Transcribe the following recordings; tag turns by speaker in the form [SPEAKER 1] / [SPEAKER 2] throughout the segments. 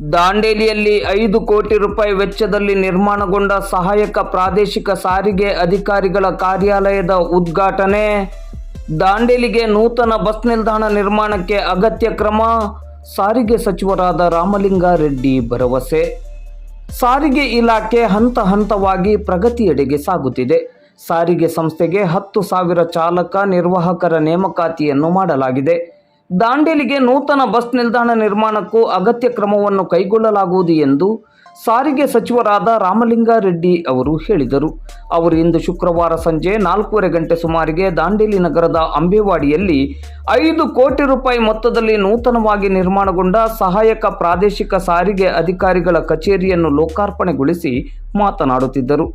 [SPEAKER 1] ದಾಂಡೇಲಿಯಲ್ಲಿ ಐದು ಕೋಟಿ ರೂಪಾಯಿ ವೆಚ್ಚದಲ್ಲಿ ನಿರ್ಮಾಣಗೊಂಡ ಸಹಾಯಕ ಪ್ರಾದೇಶಿಕ ಸಾರಿಗೆ ಅಧಿಕಾರಿಗಳ ಕಾರ್ಯಾಲಯದ ಉದ್ಘಾಟನೆ. ದಾಂಡೇಲಿಗೆ ನೂತನ ಬಸ್ ನಿಲ್ದಾಣ ನಿರ್ಮಾಣಕ್ಕೆ ಅಗತ್ಯ ಕ್ರಮ. ಸಾರಿಗೆ ಸಚಿವರಾದ ರಾಮಲಿಂಗಾರೆಡ್ಡಿ ಭರವಸೆ. ಸಾರಿಗೆ ಇಲಾಖೆ ಹಂತ ಹಂತವಾಗಿ ಪ್ರಗತಿಯೆಡೆಗೆ ಸಾಗುತ್ತಿದೆ. ಸಾರಿಗೆ ಸಂಸ್ಥೆಗೆ ಹತ್ತು ಸಾವಿರ ಚಾಲಕ ನಿರ್ವಾಹಕರ ನೇಮಕಾತಿಯನ್ನು ಮಾಡಲಾಗಿದೆ. ದಾಂಡೇಲಿಗೆ ನೂತನ ಬಸ್ ನಿಲ್ದಾಣ ನಿರ್ಮಾಣಕ್ಕೂ ಅಗತ್ಯ ಕ್ರಮವನ್ನು ಕೈಗೊಳ್ಳಲಾಗುವುದು ಎಂದು ಸಾರಿಗೆ ಸಚಿವರಾದ ರಾಮಲಿಂಗಾರೆಡ್ಡಿ ಅವರು ಹೇಳಿದರು. ಅವರು ಇಂದು ಶುಕ್ರವಾರ ಸಂಜೆ ನಾಲ್ಕೂವರೆ ಗಂಟೆ ಸುಮಾರಿಗೆ ದಾಂಡೇಲಿ ನಗರದ ಅಂಬೇವಾಡಿಯಲ್ಲಿ ಐದು ಕೋಟಿ ರೂಪಾಯಿ ಮೊತ್ತದಲ್ಲಿ ನೂತನವಾಗಿ ನಿರ್ಮಾಣಗೊಂಡ ಸಹಾಯಕ ಪ್ರಾದೇಶಿಕ ಸಾರಿಗೆ ಅಧಿಕಾರಿಗಳ ಕಚೇರಿಯನ್ನು ಲೋಕಾರ್ಪಣೆಗೊಳಿಸಿ ಮಾತನಾಡುತ್ತಿದ್ದರು.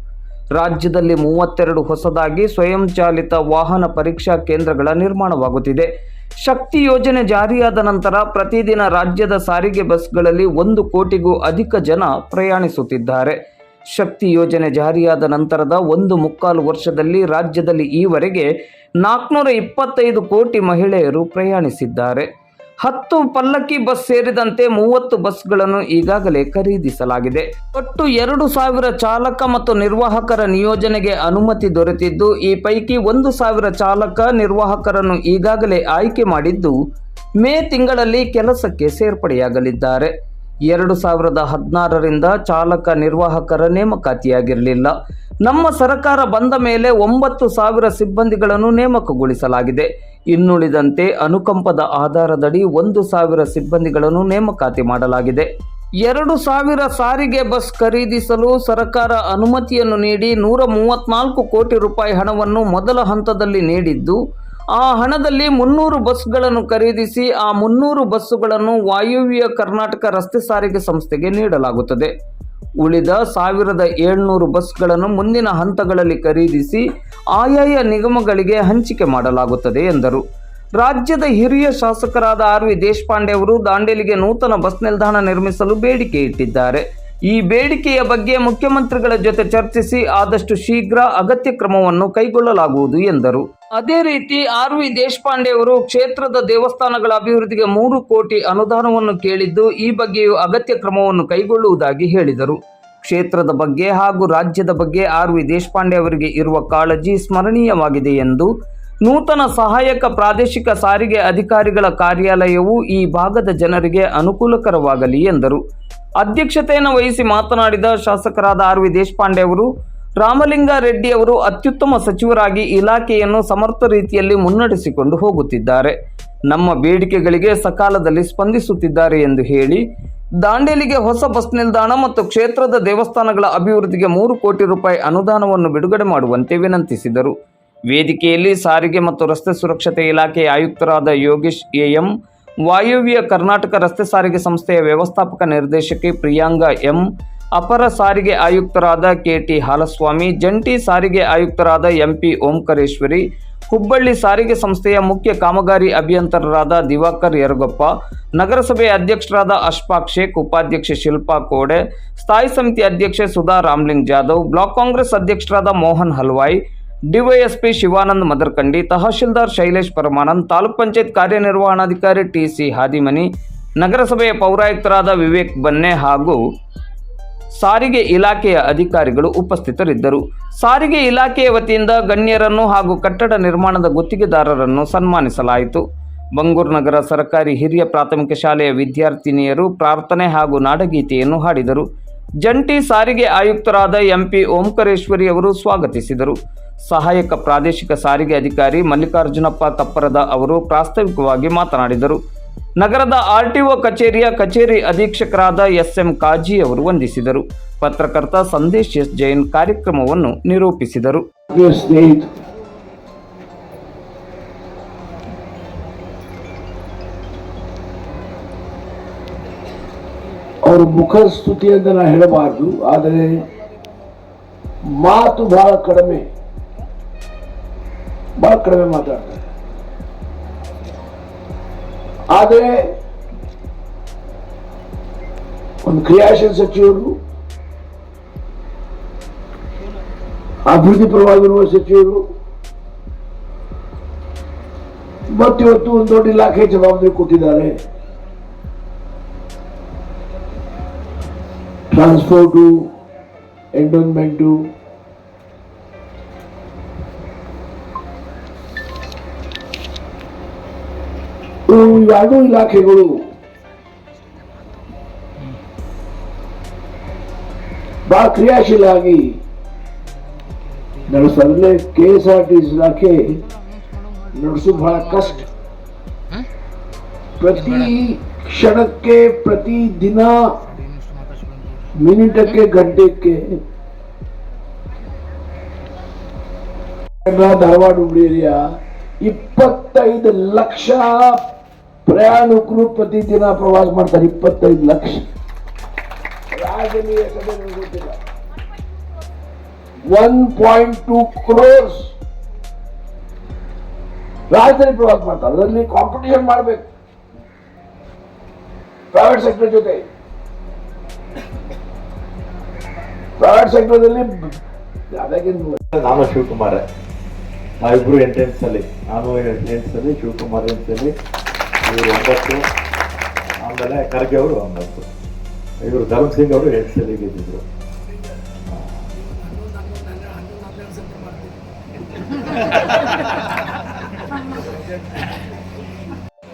[SPEAKER 1] ರಾಜ್ಯದಲ್ಲಿ ಮೂವತ್ತೆರಡು ಹೊಸದಾಗಿ ಸ್ವಯಂಚಾಲಿತ ವಾಹನ ಪರೀಕ್ಷಾ ಕೇಂದ್ರಗಳ ನಿರ್ಮಾಣವಾಗುತ್ತಿದೆ. ಶಕ್ತಿ ಯೋಜನೆ ಜಾರಿಯಾದ ನಂತರ ಪ್ರತಿದಿನ ರಾಜ್ಯದ ಸಾರಿಗೆ ಬಸ್ಗಳಲ್ಲಿ ಒಂದು ಕೋಟಿಗೂ ಅಧಿಕ ಜನ ಪ್ರಯಾಣಿಸುತ್ತಿದ್ದಾರೆ. ಶಕ್ತಿ ಯೋಜನೆ ಜಾರಿಯಾದ ನಂತರದ ಒಂದು ಮುಕ್ಕಾಲು ವರ್ಷದಲ್ಲಿ ರಾಜ್ಯದಲ್ಲಿ ಈವರೆಗೆ ನಾಲ್ಕುನೂರ ಇಪ್ಪತ್ತೈದು ಕೋಟಿ ಮಹಿಳೆಯರು ಪ್ರಯಾಣಿಸಿದ್ದಾರೆ. ಹತ್ತು ಪಲ್ಲಕ್ಕಿ ಬಸ್ ಸೇರಿದಂತೆ ಮೂವತ್ತು ಬಸ್ಗಳನ್ನು ಈಗಾಗಲೇ ಖರೀದಿಸಲಾಗಿದೆ. ಒಟ್ಟು ಎರಡು ಸಾವಿರ ಚಾಲಕ ಮತ್ತು ನಿರ್ವಾಹಕರ ನಿಯೋಜನೆಗೆ ಅನುಮತಿ ದೊರೆತಿದ್ದು, ಈ ಪೈಕಿ ಒಂದು ಸಾವಿರ ಚಾಲಕ ನಿರ್ವಾಹಕರನ್ನು ಈಗಾಗಲೇ ಆಯ್ಕೆ ಮಾಡಿದ್ದು, ಮೇ ತಿಂಗಳಲ್ಲಿ ಕೆಲಸಕ್ಕೆ ಸೇರ್ಪಡೆಯಾಗಲಿದ್ದಾರೆ. ಎರಡು ಸಾವಿರದ ಹದಿನಾರರಿಂದ ಚಾಲಕ ನಿರ್ವಾಹಕರ ನೇಮಕಾತಿಯಾಗಿರಲಿಲ್ಲ. ನಮ್ಮ ಸರ್ಕಾರ ಬಂದ ಮೇಲೆ ಒಂಬತ್ತು ಸಾವಿರ ಸಿಬ್ಬಂದಿಗಳನ್ನು ನೇಮಕಗೊಳಿಸಲಾಗಿದೆ. ಇನ್ನುಳಿದಂತೆ ಅನುಕಂಪದ ಆಧಾರದಡಿ ಒಂದು ಸಾವಿರ ಸಿಬ್ಬಂದಿಗಳನ್ನು ನೇಮಕಾತಿ ಮಾಡಲಾಗಿದೆ. ಎರಡು ಸಾವಿರ ಸಾರಿಗೆ ಬಸ್ ಖರೀದಿಸಲು ಸರ್ಕಾರ ಅನುಮತಿಯನ್ನು ನೀಡಿ ನೂರ ಮೂವತ್ನಾಲ್ಕು ಕೋಟಿ ರೂಪಾಯಿ ಹಣವನ್ನು ಮೊದಲ ಹಂತದಲ್ಲಿ ನೀಡಿದ್ದು ಆ ಹಣದಲ್ಲಿ ಮುನ್ನೂರು ಬಸ್ಗಳನ್ನು ಖರೀದಿಸಿ ಆ ಮುನ್ನೂರು ಬಸ್ಸುಗಳನ್ನು ವಾಯುವ್ಯ ಕರ್ನಾಟಕ ರಸ್ತೆ ಸಾರಿಗೆ ಸಂಸ್ಥೆಗೆ ನೀಡಲಾಗುತ್ತದೆ. ಉಳಿದ ಸಾವಿರದ ಏಳ್ನೂರು ಬಸ್ಗಳನ್ನು ಮುಂದಿನ ಹಂತಗಳಲ್ಲಿ ಖರೀದಿಸಿ ಆಯಾಯ ನಿಗಮಗಳಿಗೆ ಹಂಚಿಕೆ ಮಾಡಲಾಗುತ್ತದೆ ಎಂದರು. ರಾಜ್ಯದ ಹಿರಿಯ ಶಾಸಕರಾದ ಆರ್ ವಿ ದೇಶಪಾಂಡೆ ಅವರು ದಾಂಡೇಲಿಗೆ ನೂತನ ಬಸ್ ನಿಲ್ದಾಣ ನಿರ್ಮಿಸಲು ಬೇಡಿಕೆ ಇಟ್ಟಿದ್ದಾರೆ. ಈ ಬೇಡಿಕೆಯ ಬಗ್ಗೆ ಮುಖ್ಯಮಂತ್ರಿಗಳ ಜೊತೆ ಚರ್ಚಿಸಿ ಆದಷ್ಟು ಶೀಘ್ರ ಅಗತ್ಯ ಕ್ರಮವನ್ನು ಕೈಗೊಳ್ಳಲಾಗುವುದು ಎಂದರು. ಅದೇ ರೀತಿ ಆರ್ ವಿ ದೇಶಪಾಂಡೆ ಅವರು ಕ್ಷೇತ್ರದ ದೇವಸ್ಥಾನಗಳ ಅಭಿವೃದ್ಧಿಗೆ ಮೂರು ಕೋಟಿ ಅನುದಾನವನ್ನು ಕೇಳಿದ್ದು ಈ ಬಗ್ಗೆಯೂ ಅಗತ್ಯ ಕ್ರಮವನ್ನು ಕೈಗೊಳ್ಳುವುದಾಗಿ ಹೇಳಿದರು. ಕ್ಷೇತ್ರದ ಬಗ್ಗೆ ಹಾಗೂ ರಾಜ್ಯದ ಬಗ್ಗೆ ಆರ್ ವಿ ದೇಶಪಾಂಡೆ ಅವರಿಗೆ ಇರುವ ಕಾಳಜಿ ಸ್ಮರಣೀಯವಾಗಿದೆ ಎಂದು ನೂತನ ಸಹಾಯಕ ಪ್ರಾದೇಶಿಕ ಸಾರಿಗೆ ಅಧಿಕಾರಿಗಳ ಕಾರ್ಯಾಲಯವು ಈ ಭಾಗದ ಜನರಿಗೆ ಅನುಕೂಲಕರವಾಗಲಿ ಎಂದರು. ಅಧ್ಯಕ್ಷತೆಯನ್ನು ವಹಿಸಿ ಮಾತನಾಡಿದ ಶಾಸಕರಾದ ಆರ್ ವಿ ದೇಶಪಾಂಡೆ ಅವರು, ರಾಮಲಿಂಗಾರೆಡ್ಡಿ ಅವರು ಅತ್ಯುತ್ತಮ ಸಚಿವರಾಗಿ ಇಲಾಖೆಯನ್ನು ಸಮರ್ಥ ರೀತಿಯಲ್ಲಿ ಮುನ್ನಡೆಸಿಕೊಂಡು ಹೋಗುತ್ತಿದ್ದಾರೆ. ನಮ್ಮ ಬೇಡಿಕೆಗಳಿಗೆ ಸಕಾಲದಲ್ಲಿ ಸ್ಪಂದಿಸುತ್ತಿದ್ದಾರೆ ಎಂದು ಹೇಳಿ, ದಾಂಡೇಲಿಗೆ ಹೊಸ ಬಸ್ ನಿಲ್ದಾಣ ಮತ್ತು ಕ್ಷೇತ್ರದ ದೇವಸ್ಥಾನಗಳ ಅಭಿವೃದ್ಧಿಗೆ ಮೂರು ಕೋಟಿ ರೂಪಾಯಿ ಅನುದಾನವನ್ನು ಬಿಡುಗಡೆ ಮಾಡುವಂತೆ ವಿನಂತಿಸಿದರು. ವೇದಿಕೆಯಲ್ಲಿ ಸಾರಿಗೆ ಮತ್ತು ರಸ್ತೆ ಸುರಕ್ಷತೆ ಇಲಾಖೆಯ ಆಯುಕ್ತರಾದ ಯೋಗೇಶ್ ಎಎಂ ವಾಯುವ್ಯ ಕರ್ನಾಟಕ ರಸ್ತೆ ಸಾರಿಗೆ ಸಂಸ್ಥೆಯ ವ್ಯವಸ್ಥಾಪಕ ನಿರ್ದೇಶಕಿ ಪ್ರಿಯಾಂಗ ಎಂ, ಅಪರ ಸಾರಿಗೆ ಆಯುಕ್ತರಾದ ಕೆಟಿ ಹಾಲಸ್ವಾಮಿ, ಜಂಟಿ ಸಾರಿಗೆ ಆಯುಕ್ತರಾದ ಎಂಪಿ ಓಂಕರೇಶ್ವರಿ, ಹುಬ್ಬಳ್ಳಿ ಸಾರಿಗೆ ಸಂಸ್ಥೆಯ ಮುಖ್ಯ ಕಾಮಗಾರಿ ಅಭಿಯಂತರರಾದ ದಿವಾಕರ್ ಯರಗೊಪ್ಪ ನಗರಸಭೆ ಅಧ್ಯಕ್ಷರಾದ ಅಶ್ಫಾಕ್ ಶೇಖ್, ಉಪಾಧ್ಯಕ್ಷೆ ಶಿಲ್ಪಾ ಕೋಡೆ, ಸ್ಥಾಯಿ ಸಮಿತಿ ಅಧ್ಯಕ್ಷೆ ಸುಧಾ ರಾಮ್ಲಿಂಗ್ ಜಾಧವ್, ಬ್ಲಾಕ್ ಕಾಂಗ್ರೆಸ್ ಅಧ್ಯಕ್ಷರಾದ ಮೋಹನ್ ಹಲ್ವಾಯ್ ಡಿವೈಎಸ್ಪಿ ಶಿವಾನಂದ್ ಮದರ್ಕಂಡಿ, ತಹಶೀಲ್ದಾರ್ ಶೈಲೇಶ್ ಪರಮಾನಂದ್, ತಾಲೂಕ್ ಪಂಚಾಯತ್ ಕಾರ್ಯನಿರ್ವಹಣಾಧಿಕಾರಿ ಟಿಸಿ ಹಾದಿಮನಿ, ನಗರಸಭೆಯ ಪೌರಾಯುಕ್ತರಾದ ವಿವೇಕ್ ಬನ್ನೆ ಹಾಗೂ ಸಾರಿಗೆ ಇಲಾಖೆಯ ಅಧಿಕಾರಿಗಳು ಉಪಸ್ಥಿತರಿದ್ದರು. ಸಾರಿಗೆ ಇಲಾಖೆಯ ವತಿಯಿಂದ ಗಣ್ಯರನ್ನು ಹಾಗೂ ಕಟ್ಟಡ ನಿರ್ಮಾಣದ ಗುತ್ತಿಗೆದಾರರನ್ನು ಸನ್ಮಾನಿಸಲಾಯಿತು. ಬಂಗೂರು ನಗರ ಸರ್ಕಾರಿ ಹಿರಿಯ ಪ್ರಾಥಮಿಕ ಶಾಲೆಯ ವಿದ್ಯಾರ್ಥಿನಿಯರು ಪ್ರಾರ್ಥನೆ ಹಾಗೂ ನಾಡಗೀತೆಯನ್ನು ಹಾಡಿದರು. ಜಂಟಿ ಸಾರಿಗೆ ಆಯುಕ್ತರಾದ ಎಂಪಿ ಓಂಕರೇಶ್ವರಿ ಅವರು ಸ್ವಾಗತಿಸಿದರು. ಸಹಾಯಕ ಪ್ರಾದೇಶಿಕ ಸಾರಿಗೆ ಅಧಿಕಾರಿ ಮಲ್ಲಿಕಾರ್ಜುನಪ್ಪ ತಪ್ಪರದ ಅವರು ಪ್ರಾಸ್ತಾವಿಕವಾಗಿ ಮಾತನಾಡಿದರು. ನಗರದ ಆರ್ಟಿಒ ಕಚೇರಿಯ ಕಚೇರಿ ಅಧೀಕ್ಷಕರಾದ ಎಸ್ಎಂ ಕಾಜಿ ಅವರು ವಂದಿಸಿದರು. ಪತ್ರಕರ್ತ ಸಂದೇಶ್ ಎಸ್ ಜೈನ್ ಕಾರ್ಯಕ್ರಮವನ್ನು ನಿರೂಪಿಸಿದರು.
[SPEAKER 2] ಅವ್ರ ಮುಖ ಸ್ತುತಿ ಅಂತ ನಾ ಹೇಳಬಾರ್ದು, ಆದರೆ ಮಾತು ಬಹಳ ಕಡಿಮೆ. ಬಹಳ ಕಡಿಮೆ ಮಾತಾಡ್ತಾರೆ. ಆದರೆ ಒಂದು ಕ್ರಿಯಾಶೀಲ ಸಚಿವರು, ಅಭಿವೃದ್ಧಿ ಪರವಾಗಿರುವ ಸಚಿವರು, ಮತ್ತಿವತ್ತು ಒಂದು ದೊಡ್ಡ ಇಲಾಖೆ ಜವಾಬ್ದಾರಿ ಕೊಟ್ಟಿದ್ದಾರೆ. ಟ್ರಾನ್ಸ್ಪೋರ್ಟು ಎಂಡೋನ್ಮೆಂಟು ಇವು ಎರಡೂ ಇಲಾಖೆಗಳು ಬಹಳ ಕ್ರಿಯಾಶೀಲ ಆಗಿ ನಡೆಸೋದ್ರಲ್ಲೇ ಕೆ ಎಸ್ ಆರ್ ಟಿ ಇಲಾಖೆ ನಡೆಸೋದು ಬಹಳ ಕಷ್ಟ ಪ್ರತಿ ಕ್ಷಣಕ್ಕೆ ಪ್ರತಿ ದಿನ ಮಿನಿಟಕ್ಕೆ ಗಂಟೆಗೆ ಧಾರವಾಡ ಹುಬ್ಳಿ ಏರಿಯಾ ಇಪ್ಪತ್ತೈದು ಲಕ್ಷ ಪ್ರಯಾಣಿಕರು ಪ್ರತಿದಿನ ಪ್ರವಾಸ ಮಾಡ್ತಾರೆ ಇಪ್ಪತ್ತೈದು ಲಕ್ಷ ರಾಜ್ಯದಲ್ಲಿ ಎಷ್ಟಿದೆ ನನಗೆ ಗೊತ್ತಿಲ್ಲ ಒನ್ ಪಾಯಿಂಟ್ ಟೂ ಕ್ರೋರ್ಸ್ ರಾಜ್ಯದಲ್ಲಿ ಪ್ರವಾಸ ಮಾಡ್ತಾರೆ ಅದರಲ್ಲಿ ಕಾಂಪಿಟೇಷನ್ ಮಾಡಬೇಕು ಪ್ರೈವೇಟ್ ಸೆಕ್ಟರ್ ಜೊತೆ ಪ್ರೈವೇಟ್ ಸೆಕ್ಟರ್ದಲ್ಲಿ ಅದಕ್ಕಿಂತ
[SPEAKER 3] ನಾನು ಶಿವಕುಮಾರ್. ಎಂಟ್ರೆನ್ಸ್ ಅಲ್ಲಿ. ನಾನು ಎಂಟ್ರೆನ್ಸ್ ಅಲ್ಲಿ, ಶಿವಕುಮಾರ್ ಎಂಟ್ರೆನ್ಸಲ್ಲಿ ಇವರು ಒಂಬತ್ತು. ಆಮೇಲೆ ಖರ್ಗೆ ಅವರು ಒಂಬತ್ತು. ಇವರು ಧರ್ಮ ಸಿಂಗ್ ಅವರು ಎಂಟು ಸಲ ಗೆದ್ದಿದ್ರು.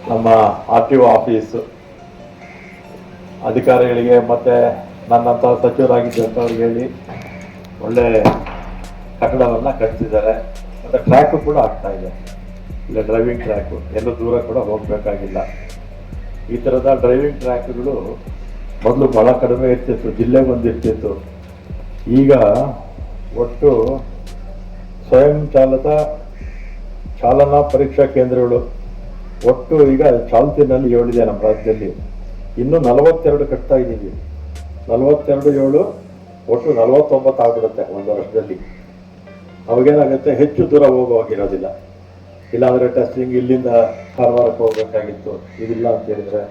[SPEAKER 3] ನಮ್ಮ ಆರ್ ಟಿ ಒ ಆಫೀಸು ಅಧಿಕಾರಿಗಳಿಗೆ ಮತ್ತೆ ನನ್ನಂತ ಅವ್ರಿಗೆ ಹೇಳಿ ಒಳ್ಳೆ ಕಟ್ಟಡವನ್ನ ಕಟ್ಟಿಸಿದ್ದಾರೆ ಮತ್ತೆ ಟ್ರ್ಯಾಕು ಕೂಡ ಆಗ್ತಾ ಇದೆ. ಇಲ್ಲ ಡ್ರೈವಿಂಗ್ ಟ್ರ್ಯಾಕು ಎಲ್ಲೂ ದೂರ ಕೂಡ ಹೋಗ್ಬೇಕಾಗಿಲ್ಲ. ಈ ತರದ ಡ್ರೈವಿಂಗ್ ಟ್ರ್ಯಾಕ್ಗಳು ಮೊದಲು ಬಹಳ ಕಡಿಮೆ ಇರ್ತಿತ್ತು ಜಿಲ್ಲೆಗೆ ಬಂದಿರ್ತಿತ್ತು ಈಗ ಒಟ್ಟು ಸ್ವಯಂ ಚಾಲಿತ ಚಾಲನಾ ಪರೀಕ್ಷಾ ಕೇಂದ್ರಗಳು ಒಟ್ಟು ಈಗ ಚಾಲ್ತಿನಲ್ಲಿ ಹೇಳಿದೆ ನಮ್ಮ ರಾಜ್ಯದಲ್ಲಿ. ಇನ್ನೂ ನಲವತ್ತೆರಡು ಕಟ್ತಾ ಇದ್ದೀವಿ. ನಲವತ್ತೆರಡು ಏಳು ಒಟ್ಟು ನಲವತ್ತೊಂಬತ್ತು ಆಗಿಬಿಡುತ್ತೆ ಒಂದು ವರ್ಷದಲ್ಲಿ. ಅವಾಗೇನಾಗುತ್ತೆ? ಹೆಚ್ಚು ದೂರ ಹೋಗುವಾಗಿರೋದಿಲ್ಲ. ಇಲ್ಲಾಂದ್ರೆ ಟೆಸ್ಟಿಂಗ್ ಇಲ್ಲಿಂದ ಕಾರವಾರಕ್ಕೆ ಹೋಗ್ಬೇಕಾಗಿತ್ತು. ಇದಿಲ್ಲ ಅಂತ ಹೇಳಿದರೆ.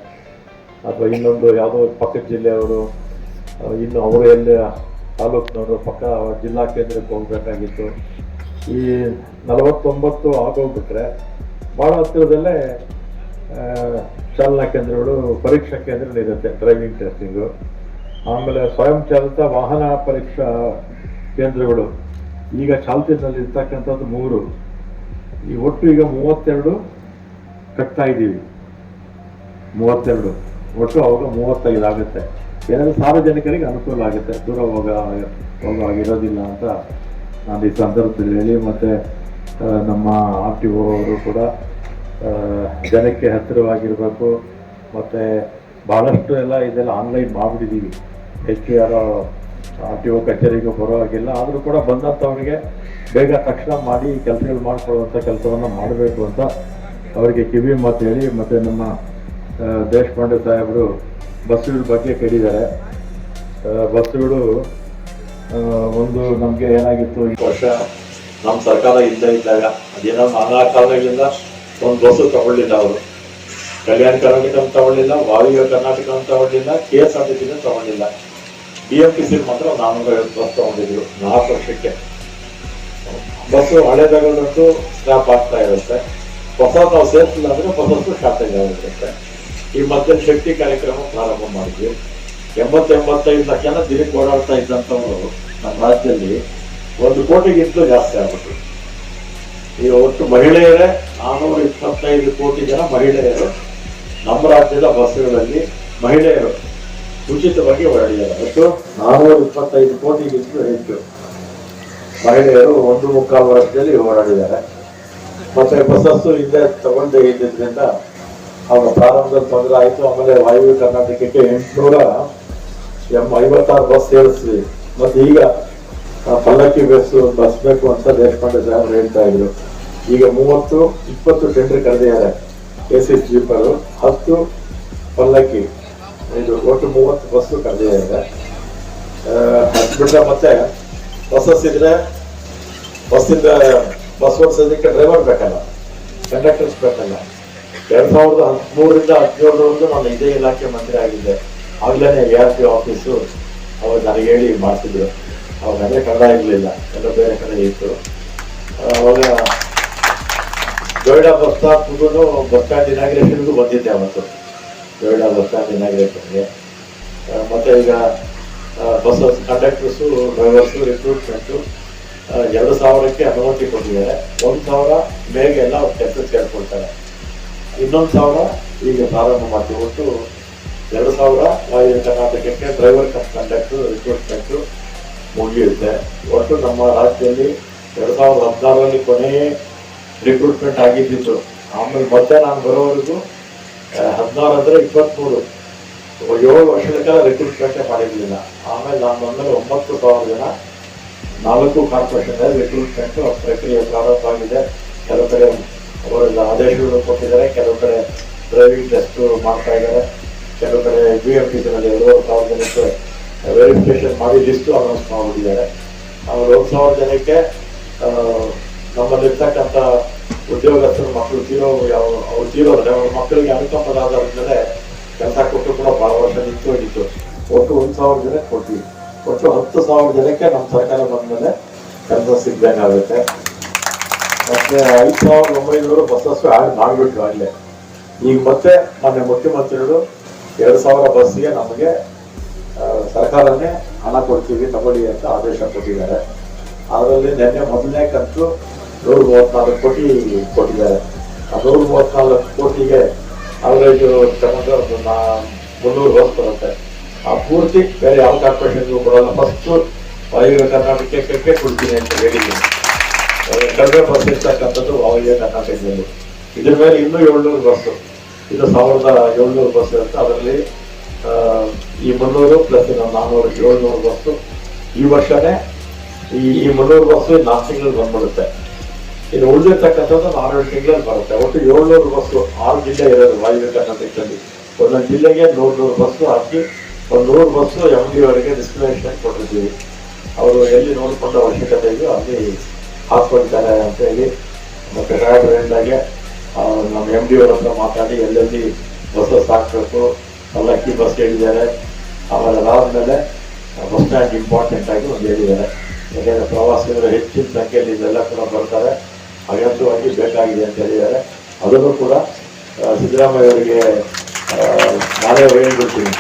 [SPEAKER 3] ಅಥವಾ ಇನ್ನೊಂದು ಯಾವುದೋ ಪಕ್ಕದ ಜಿಲ್ಲೆಯವರು ಇನ್ನು ಅವರು ಎಲ್ಲಿ ತಾಲೂಕಿನವರು ಪಕ್ಕ ಜಿಲ್ಲಾ ಕೇಂದ್ರಕ್ಕೆ ಹೋಗ್ಬೇಕಾಗಿತ್ತು. ಈ ನಲವತ್ತೊಂಬತ್ತು ಆಗೋಗ್ಬಿಟ್ರೆ ಭಾಳ ಹತ್ತಿರದಲ್ಲೇ ಚಾಲನಾ ಕೇಂದ್ರಗಳು, ಪರೀಕ್ಷಾ ಕೇಂದ್ರಗಳಿರುತ್ತೆ ಡ್ರೈವಿಂಗ್ ಟೆಸ್ಟಿಂಗು ಆಮೇಲೆ ಸ್ವಯಂ ಚಾಲಿತ ವಾಹನ ಪರೀಕ್ಷಾ ಕೇಂದ್ರಗಳು. ಈಗ ಚಾಲ್ತಿನಲ್ಲಿ ಇರ್ತಕ್ಕಂಥದ್ದು ಮೂರು. ಈ ಒಟ್ಟು ಈಗ ಮೂವತ್ತೆರಡು ಕಟ್ತಾ ಇದ್ದೀವಿ. ಮೂವತ್ತೆರಡು. ಒಟ್ಟು ಅವಾಗ ಮೂವತ್ತೈದು ಆಗುತ್ತೆ. ಏನಾದ್ರೂ ಸಾರ್ವಜನಿಕರಿಗೆ ಅನುಕೂಲ ಆಗುತ್ತೆ. ದೂರ ಹೋಗ ಹೋಗೋ ಆಗಿರೋದಿಲ್ಲ ಅಂತ ನಾನು ಈ ಸಂದರ್ಭದಲ್ಲಿ ಹೇಳಿ ಮತ್ತೆ ನಮ್ಮ ಆರ್ ಟಿ ಒ ಅವರು ಕೂಡ ಜನಕ್ಕೆ ಹತ್ತಿರವಾಗಿರಬೇಕು. ಮತ್ತು ಭಾಳಷ್ಟು ಎಲ್ಲ ಇದೆಲ್ಲ ಆನ್ಲೈನ್ ಮಾಡಿಬಿಟ್ಟಿದ್ದೀವಿ. ಹೆಚ್ಚು P R R T O ಕಚೇರಿಗೂ ಬರೋ ಹಾಗಿಲ್ಲ. ಆದರೂ ಕೂಡ ಬಂದಂಥವ್ರಿಗೆ ಬೇಗ ತಕ್ಷಣ ಮಾಡಿ ಕೆಲಸಗಳು ಮಾಡಿಕೊಳ್ಳುವಂಥ ಕೆಲಸವನ್ನು ಮಾಡಬೇಕು ಅಂತ ಅವರಿಗೆ ಕಿವಿ ಮಾತು ಹೇಳಿ ಮತ್ತು ನಮ್ಮ ದೇಶಪಾಂಡೆ ಸಾಹೇಬರು ಬಸ್ಸುಗಳ ಬಗ್ಗೆ ಕೇಳಿದ್ದಾರೆ. ಬಸ್ಸುಗಳು ಒಂದು ನಮಗೆ ಏನಾಗಿತ್ತು ಈ ವರ್ಷ, ನಮ್ಮ ಸರ್ಕಾರ ಇಲ್ಲದೆ ಇದ್ದಾಗ ಅದೇನೋ ನಾನಾ ಕಾರಣಗಳಿಂದ ಒಂದು ಬಸ್ಸು ತಗೊಳ್ಳಿಲ್ಲ ಅವರು. ಕಲ್ಯಾಣ ಕರ್ನಾಟಕ ತಗೊಳ್ಳಿಲ್ಲ, ವಾಯುವ್ಯ ಕರ್ನಾಟಕ ತಗೊಳ್ಳಿಲ್ಲ, ಕೆ ಎಸ್ ಆರ್ ಟಿ ತಗೊಳ್ಳಿಲ್ಲ. ಬಿ ಎಂ ಟಿ ಸಿ ಮಾತ್ರ ನಾನ್ನೂರ ಐವತ್ತು ಬಸ್ ತಗೊಂಡಿದ್ರು. ನಾಲ್ಕು ವರ್ಷಕ್ಕೆ. ಬಸ್ಸು ಹಳೆದಾಗಲಂತೂ ಸ್ಟಾಪ್ ಆಗ್ತಾ ಇರುತ್ತೆ. ಹೊಸ ನಾವು ಸೇರಿಸಿಲ್ಲ ಅಂದ್ರೆ ಹೊಸ ಶಾರ್ಟೇಜ್ ಆಗಿರುತ್ತೆ ಈ ಮಧ್ಯ ಶಕ್ತಿ ಕಾರ್ಯಕ್ರಮ ಪ್ರಾರಂಭ ಮಾಡಿದ್ವಿ. ಎಂಬತ್ತೆಂಬತ್ತೈದು ಲಕ್ಷ ಜನ ದಿನಕ್ಕೆ ಓಡಾಡ್ತಾ ಇದ್ದಂಥವ್ರು ನಮ್ಮ ರಾಜ್ಯದಲ್ಲಿ ಒಂದು ಕೋಟಿಗಿಂತಲೂ ಜಾಸ್ತಿ ಆಗ್ಬಿಟ್ರು. ಈಗ ಒಟ್ಟು ಮಹಿಳೆಯರೇ ನಾನೂರ ಇಪ್ಪತ್ತೈದು ಕೋಟಿ ಜನ ಮಹಿಳೆಯರು ನಮ್ಮ ರಾಜ್ಯದ ಬಸ್ಸುಗಳಲ್ಲಿ ಮಹಿಳೆಯರು. ಉಚಿತವಾಗಿ ಓಡಾಡಿದ್ದಾರೆ ಮತ್ತು ನಾನೂರ ಇಪ್ಪತ್ತೈದು ಕೋಟಿಗಿಂತಲೂ ಹೆಚ್ಚು ಮಹಿಳೆಯರು ಒಂದು ಮುಕ್ಕಾಲು ವರ್ಷದಲ್ಲಿ ಓಡಾಡಿದ್ದಾರೆ ಮತ್ತೆ ಬಸ್ಸಸ್ಸು ಹಿಂದೆ ತಗೊಂಡೇ ಇದ್ದಿದ್ರಿಂದ ಅವರ ಪ್ರಾರಂಭದಲ್ಲಿ ತೊಂದರೆ ಆಯಿತು. ಆಮೇಲೆ ವಾಯುವ್ಯ ಕರ್ನಾಟಕಕ್ಕೆ ಎಂಟುನೂರ ಎಂ ಐವತ್ತಾರು ಬಸ್ ಸೇರಿಸಿ ಮತ್ತೆ ಈಗ ಪಲ್ಲಕ್ಕಿ ಬಸ್ ಬಸ್ ಬೇಕು ಅಂತ ದೇಶಪಾಂಡೆ ಸಾಹೇಬರು ಹೇಳ್ತಾ ಇದ್ರು. ಈಗ ಮೂವತ್ತು, ಇಪ್ಪತ್ತು ಟೆಂಡರ್ ಕರೆದಿದ್ದಾರೆ. ಎ ಸಿ ಸ್ಲೀಪರು, ಹತ್ತು ಪಲ್ಲಕ್ಕಿ. ಇದು ಒಟ್ಟು ಮೂವತ್ತು ಬಸ್ಸು ಕರೆದಿದ್ದಾರೆ ಅದು ಬಿಟ್ಟರೆ ಮತ್ತೆ ಬಸ್ಸಸ್ ಇದ್ರೆ ಬಸ್ಸಿಂದ ಬಸ್ ಓಡಿಸೋದಕ್ಕೆ ಡ್ರೈವರ್ ಬೇಕಲ್ಲ ಕಂಡಕ್ಟರ್ಸ್ ಬೇಕಲ್ಲ ಎರಡ್ ಸಾವಿರದ ಹದಿಮೂರರಿಂದ ಹದಿನೇಳರವರೆಗೂ ನಾನು ಇದೇ ಇಲಾಖೆ ಮಂತ್ರಿ ಆಗಿದ್ದೆ ಆಗ್ಲೇ ಎ ಆರ್ ಪಿ ಆಫೀಸು ಅವಾಗ ನನಗೆ ಹೇಳಿ ಮಾಡ್ತಿದ್ರು ಅವಾಗ ಅದೇ ಕನ್ನಡ ಇರಲಿಲ್ಲ ಎಲ್ಲ ಬೇರೆ ಕಡೆ ಇತ್ತು ಅವಾಗ Gowda bus stop bus stand ಇನಾಗ್ರೇಷನ್ಗೂ ಬಂದಿದ್ದೆ ಅವತ್ತು ಜೋಯಿಡಾ ಬಸ್ ಸ್ಟ್ಯಾಂಡ್ ಇನಾಗ್ರೇಷನ್ಗೆ ಮತ್ತೆ ಈಗ ಬಸ್ಸಸ್ ಕಂಡಕ್ಟರ್ಸು ಡ್ರೈವರ್ಸು ರಿಕ್ರೂಟ್ಮೆಂಟು ಎರಡು ಸಾವಿರಕ್ಕೆ ಅನುಮತಿ ಕೊಟ್ಟಿದ್ದಾರೆ. ಒಂದು ಸಾವಿರ ಬೇಗ ಎಲ್ಲ ಕೆಲಸ ಸೇರ್ಕೊಳ್ತಾರೆ. ಇನ್ನೊಂದು ಸಾವಿರ ಈಗ ಪ್ರಾರಂಭ ಮಾಡ್ತೀವಿ ಒಟ್ಟು ಎರಡು ಸಾವಿರ ವಾಯು ಕರ್ನಾಟಕಕ್ಕೆ ಡ್ರೈವರ್ ಕಪ್ ಕಂಡಕ್ಟರ್ ರಿಕ್ರೂಟ್ಮೆಂಟು ಮುಗಿಯುತ್ತೆ. ಒಟ್ಟು ನಮ್ಮ ರಾಜ್ಯದಲ್ಲಿ ಎರಡು ಸಾವಿರದ ಹದಿನಾರರಲ್ಲಿ ಕೊನೆಯೇ ರಿಕ್ರೂಟ್ಮೆಂಟ್ ಆಗಿದ್ದಿತ್ತು ಆಮೇಲೆ ಮತ್ತೆ ನಾನು ಬರೋವರೆಗೂ ಹದಿನಾರು ಅಂದರೆ ಇಪ್ಪತ್ತ್ಮೂರು ಏಳು ವರ್ಷದ ಕಾಲ ರಿಕ್ರೂಟ್ಮೆಂಟೇ ಮಾಡಿರಲಿಲ್ಲ ಆಮೇಲೆ ನಾನು ಬಂದಮೇಲೆ ಒಂಬತ್ತು ಸಾವಿರ ಜನ, ನಾಲ್ಕು ಕಾರ್ಪೊರೇಷನ್ ರಿಕ್ರೂಟ್ಮೆಂಟ್ ಪ್ರಕ್ರಿಯೆ ಪ್ರಾರಂಭ ಆಗಿದೆ ಕೆಲವು ಕಡೆ ಅವರೆಲ್ಲ ಆದೇಶಗಳು ಕೊಟ್ಟಿದ್ದಾರೆ, ಕೆಲವು ಕಡೆ ಡ್ರೈವಿಂಗ್ ಟೆಸ್ಟ್ ಮಾಡ್ತಾ ಇದ್ದಾರೆ. ಕೆಲವು ಕಡೆ ಬಿ ಎಂ ಟಿ ಸಿನಲ್ಲಿ ಎರಡೂವರೆ ಸಾವಿರ ಜನಕ್ಕೆ ವೆರಿಫಿಕೇಶನ್ ಮಾಡಿ ಲಿಸ್ಟು ಅನೌನ್ಸ್ ಮಾಡಿಬಿಟ್ಟಿದ್ದಾರೆ. ಆಮೇಲೆ ಒಂದು ಸಾವಿರ ಜನಕ್ಕೆ ನಮ್ಮಲ್ಲಿರ್ತಕ್ಕಂಥ ಉದ್ಯೋಗಸ್ಥರ ಮಕ್ಕಳು ತೀರೋ ಯಾವ ಅವ್ರು ತೀರೋದ್ರೆ ಅವ್ರ ಮಕ್ಕಳಿಗೆ ಅನುಕಂಪದ ಆಧಾರದ ಮೇಲೆ ಕೆಲಸ ಕೊಟ್ಟು ಕೂಡ ಬಹಳ ವರ್ಷ ನಿಂತು ಹೋಗಿತ್ತು ಒಟ್ಟು ಒಂದು ಸಾವಿರ ಜನಕ್ಕೆ ಕೊಟ್ವಿ. ಒಟ್ಟು ಹತ್ತು ಸಾವಿರ ಜನಕ್ಕೆ ನಮ್ಮ ಸರ್ಕಾರ ಬಂದ್ಮೇಲೆ ಕೆಲಸ ಸಿಗ್ಬೇಕಾಗುತ್ತೆ ಮತ್ತೆ ಐದು ಸಾವಿರದ ಒಂಬೈನೂರು ಬಸ್ಸಸ್ ಆಡ್ ಮಾಡಿಬಿಟ್ರು ಆಗಲೇ. ಈಗ ಮತ್ತೆ ಮೊನ್ನೆ ಮುಖ್ಯಮಂತ್ರಿಗಳು ಎರಡು ಸಾವಿರ ಬಸ್ಸಿಗೆ ನಮಗೆ ಸರ್ಕಾರನೇ ಹಣ ಕೊಡ್ತೀವಿ ತಗೊಳ್ಳಿ ಅಂತ ಆದೇಶ ಕೊಟ್ಟಿದ್ದಾರೆ. ಅದರಲ್ಲಿ ನಿನ್ನೆ ಮೊದಲನೇ ಕಂತು ನೂರ ಮೂವತ್ನಾಲ್ಕು ಕೋಟಿ ಕೊಟ್ಟಿದ್ದಾರೆ. ಆ ನೂರ ಮೂವತ್ನಾಲ್ಕು ಕೋಟಿಗೆ ಅವರೇಜ್ ತಗೊಂಡ್ರೆ ಒಂದು ನಾ ಮುನ್ನೂರು ಬಸ್ ಬರುತ್ತೆ. ಆ ಪೂರ್ತಿ ಬೇರೆ ಯಾವ ಕಾರ್ಪೊರೇಷನ್ಗೂ ಬರೋಲ್ಲ ಫಸ್ಟು ವಾಯುವ್ಯ ಕರ್ನಾಟಕಕ್ಕೆ ಕೊಡ್ತೀನಿ ಅಂತ ಹೇಳಿದ್ದೀನಿ. ಕಡಿಮೆ ಬಸ್ ಇರ್ತಕ್ಕಂಥದ್ದು ವಾಯುವ್ಯ ಕರ್ನಾಟಕದಲ್ಲಿ. ಇದ್ರ ಮೇಲೆ ಇನ್ನೂ ಏಳ್ನೂರು ಬಸ್ಸು ಇದು ಸಾವಿರದ ಏಳ್ನೂರು ಬಸ್ ಇರುತ್ತೆ ಅದರಲ್ಲಿ ಈ ಮುನ್ನೂರು ಪ್ಲಸ್ ಇನ್ನೊಂದು ನಾನ್ನೂರು ಏಳ್ನೂರು ಬಸ್ಸು ಈ ವರ್ಷನೇ ಈ ಈ ಮುನ್ನೂರು ಬಸ್ಸು ನಾಲ್ಕು ತಿಂಗಳು ಬಂದ್ಬಿಡುತ್ತೆ. ಇನ್ನು ಉಳಿದಿರ್ತಕ್ಕಂಥದ್ದು ಆರೇಳು ತಿಂಗಳಲ್ಲಿ ಬರುತ್ತೆ. ಒಟ್ಟು ಏಳ್ನೂರು ಬಸ್ಸು ಆರು ಜಿಲ್ಲೆ ಇರೋದು ವಾಯುವ್ಯ ಕರ್ನಾಟಕದಲ್ಲಿ ಒಂದೊಂದು ಜಿಲ್ಲೆಗೆ ನೂರು ನೂರು ಬಸ್ಸು ಹಾಕಿ ಒಂದು ನೂರು ಬಸ್ಸು ಎಂ ಡಿ ಅವರಿಗೆ ಕೊಟ್ಟಿದ್ದೀವಿ. ಅವರು ಎಲ್ಲಿ ನೋಡಿಕೊಂಡ ಅವಶ್ಯಕತೆ ಇದೆಯೋ ಅಲ್ಲಿ ಹಾಕ್ಕೊಳ್ತಾರೆ ಅಂತ ಹೇಳಿ ಮತ್ತೆ ರಾಯಬರೇಂದಾಗೆ ನಮ್ಮ ಎಂ ಡಿ ಅವರ ಹತ್ರ ಮಾತಾಡಿ ಎಲ್ಲೆಲ್ಲಿ ಬಸ್ಸಸ್ ಹಾಕಬೇಕು ಪಲ್ಲಕ್ಕಿ ಬಸ್ ಹೇಳಿದ್ದಾರೆ. ಆಮೇಲೆ ಅದಾದ್ಮೇಲೆ ಬಸ್ ಸ್ಟ್ಯಾಂಡ್ ಇಂಪಾರ್ಟೆಂಟ್ ಆಗಿ ಒಂದು ಹೇಳಿದ್ದಾರೆ. ಯಾಕೆಂದರೆ ಪ್ರವಾಸಿಗರು ಹೆಚ್ಚಿನ ಸಂಖ್ಯೆಯಲ್ಲಿ ಇದೆಲ್ಲ ಕೂಡ ಬರ್ತಾರೆ. ಅಗತ್ಯವಾಗಿ ಬೇಕಾಗಿದೆ ಅಂತ ಹೇಳಿದ್ದಾರೆ. ಅದನ್ನು ಕೂಡ ಸಿದ್ದರಾಮಯ್ಯ ಅವರಿಗೆ ನಾನೇ ಹೇಳ್ಬಿಡ್ತೀನಿ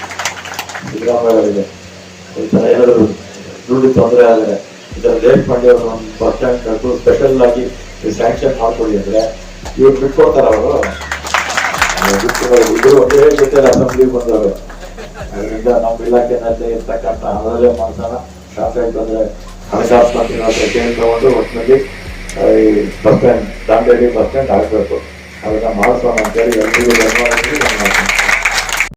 [SPEAKER 3] ಸಿದ್ದರಾಮಯ್ಯ ಅವರಿಗೆ. ಈ ಥರ ಏನಾದರೂ ದುಡ್ಡು ತೊಂದರೆ ಆದರೆ ಇದರ ಲೇಟ್ ಮಾಡಿ ಅವರು ಒಂದು ಬಸ್ ಸ್ಪೆಷಲ್ ಆಗಿ ಸ್ಯಾಂಕ್ಷನ್ ಮಾಡ್ಕೊಳ್ಳಿ ಅಂದರೆ ಇವ್ರು ಬಿಟ್ಕೊಡ್ತಾರ ಅವರು. ಇದು ಒಂದೇ ಜೊತೆ ಅಸೆಂಬ್ಲಿ ಬಂದವರು. ಅದರಿಂದ ನಮ್ಮ ಇಲಾಖೆನಲ್ಲಿ ಇರ್ತಕ್ಕಂಥ ಅದರಲ್ಲೇ ಮಾಡ್ತಾನ ಶಾಸಕ ಬಂದರೆ ಹಣಕಾಸು ಮಂತ್ರಿ ಹತ್ರ ಕೇಳಿ ತಗೊಂಡು ಒಟ್ಟಿನಲ್ಲಿ bus stand Dandeli bus stand ಆಗಬೇಕು ಅದನ್ನ ಮಾಡಿಸೋಣ ಅಂತೇಳಿ ಎಲ್ರಿಗೂ ಧನ್ಯವಾದಗಳು